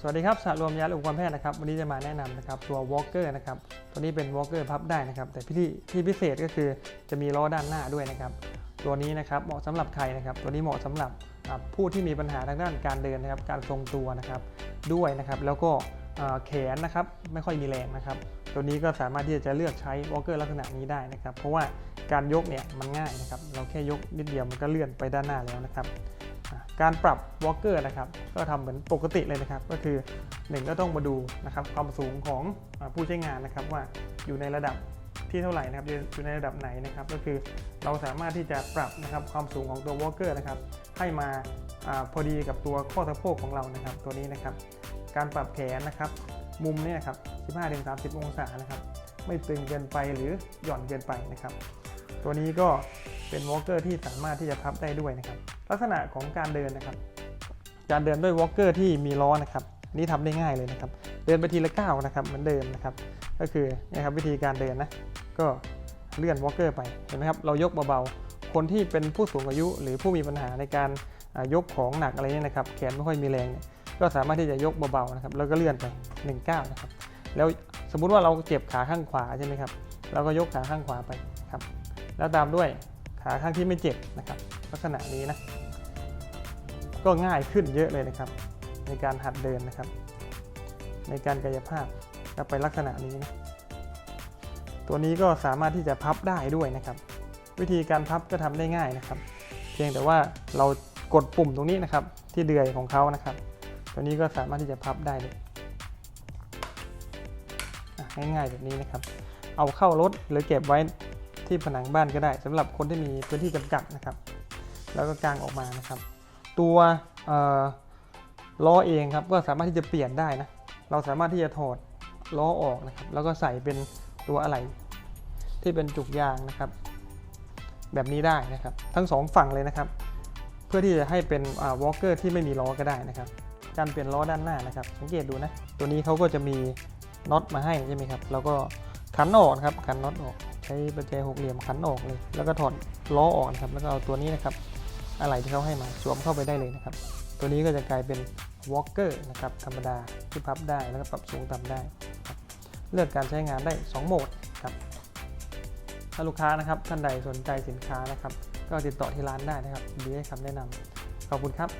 สวัสดีครับสารวมยาและอุปกรณ์แพทย์นะครับ วันนี้จะมาแนะนำนะครับตัว Walker นะครับ ตัวนี้เป็น Walker พับได้นะครับ แต่ที่ที่พิเศษก็คือจะมีล้อด้านหน้าด้วยนะครับ ตัวนี้นะครับเหมาะสำหรับใครนะครับ ตัวนี้เหมาะสำหรับผู้ที่มีปัญหาทางด้านการเดินนะครับ การทรงตัวนะครับด้วยนะครับ แล้วก็แขนนะครับไม่ค่อยมีแรงนะครับ ตัวนี้ก็สามารถที่จะเลือกใช้ Walker ลักษณะนี้ได้นะครับ เพราะว่าการยกเนี่ยมันง่ายนะครับ เราแค่ยกนิดเดียวมันก็เลื่อนไปด้านหน้าแล้วนะครับ การปรับ Walker นะครับก็ทำเหมือนปกติเลยนะครับ ก็คือ1ก็ต้องมาดูนะครับความสูงของผู้ใช้งานนะครับว่าอยู่ในระดับที่เท่าไหร่นะครับอยู่ในระดับไหนนะครับ ก็คือเราสามารถที่จะปรับนะครับความสูงของตัว Walker นะครับให้มาอพอดีกับตัวข้อสะโพกของเรานะครับ ตัวนี้นะครับ การปรับแขนนะครับมุมนี่ยครับ 15-30 องศานะครับ ไม่ตึงเกินไปหรือหย่อนเกินไปนะครับ ตัวนี้ก็เป็นวอล์กเกอร์ที่สามารถที่จะพับได้ด้วยนะครับ ลักษณะของการเดินนะครับ การเดินด้วยวอล์กเกอร์ที่มีล้อนะครับนนี้ทำได้ง่ายเลยนะครับ เดินไปทีละก้าวนะครับเหมือนเดิมนะครับ ก็คือนะครับวิธีการเดินนะ ก็เลื่อนวอล์กเกอร์ไปเห็นไหมครับเรายกเบาๆ คนที่เป็นผู้สูงอายุ หรือผู้มีปัญหาในการยกของหนักอะไรเนี่ยนะครับ แขนไม่ค่อยมีแรงเนี่ยก็สามารถที่จะยกเบาๆนะครับ แล้วก็เลื่อนไป1ก้าวนะครับ แล้วสมมุติว่าเราเจ็บขาข้างขวาใช่ไหมครับเราก็ยกขาข้างขวาไปครับ แล้วตามด้วยขาข้างที่ไม่เจ็บนะครับ ลักษณะนี้นะ ก็ง่ายขึ้นเยอะเลยนะครับ ในการหัดเดินนะครับ ในการกายภาพก็ไปลักษณะนี้นะตัวนี้ก็สามารถที่จะพับได้ด้วยนะครับ วิธีการพับก็ทำได้ง่ายนะครับ เพียงแต่ว่าเรากดปุ่มตรงนี้นะครับ ที่เดือยของเขานะครับ ตัวนี้ก็สามารถที่จะพับได้เลยอะง่ายๆแบบนี้นะครับ เอาเข้ารถหรือเก็บไว้ที่ผนังบ้านก็ได้สำหรับคนที่มีพื้นที่จำกัดนะครับ แล้วก็กางออกมานะครับ ตัวล้อเองครับก็สามารถที่จะเปลี่ยนได้นะเราสามารถที่จะถอดล้อออกนะครับแล้วก็ใส่เป็นตัวอะไหล่ที่เป็นจุกยางนะครับ แบบนี้ได้นะครับ ทั้งสองฝั่งเลยนะครับ เพื่อที่จะให้เป็นวอลเกอร์ที่ไม่มีล้อก็ได้นะครับ การเปลี่ยนล้อด้านหน้านะครับ สังเกตดูนะตัวนี้เขาก็จะมีน็อตมาให้ใช่ไหมครับแล้วก็ขันออกนะครับขันน็อตออกใช้ประแจหกเหลี่ยมขันออกเลย แล้วก็ถอดล้อออกนะครับแล้วก็เอาตัวนี้นะครับ อะไรที่เขาให้มาสวมเข้าไปได้เลยนะครับ ตัวนี้ก็จะกลายเป็นวอลเกอร์นะครับธรรมดาที่พับได้แล้วก็ปรับสูงต่ำได้ เลือกการใช้งานได้ 2 โหมดครับถ้าลูกค้านะครับท่านใดสนใจสินค้านะครับ ก็ติดต่อที่ร้านได้นะครับดีให้คำแนะนำขอบคุณครับ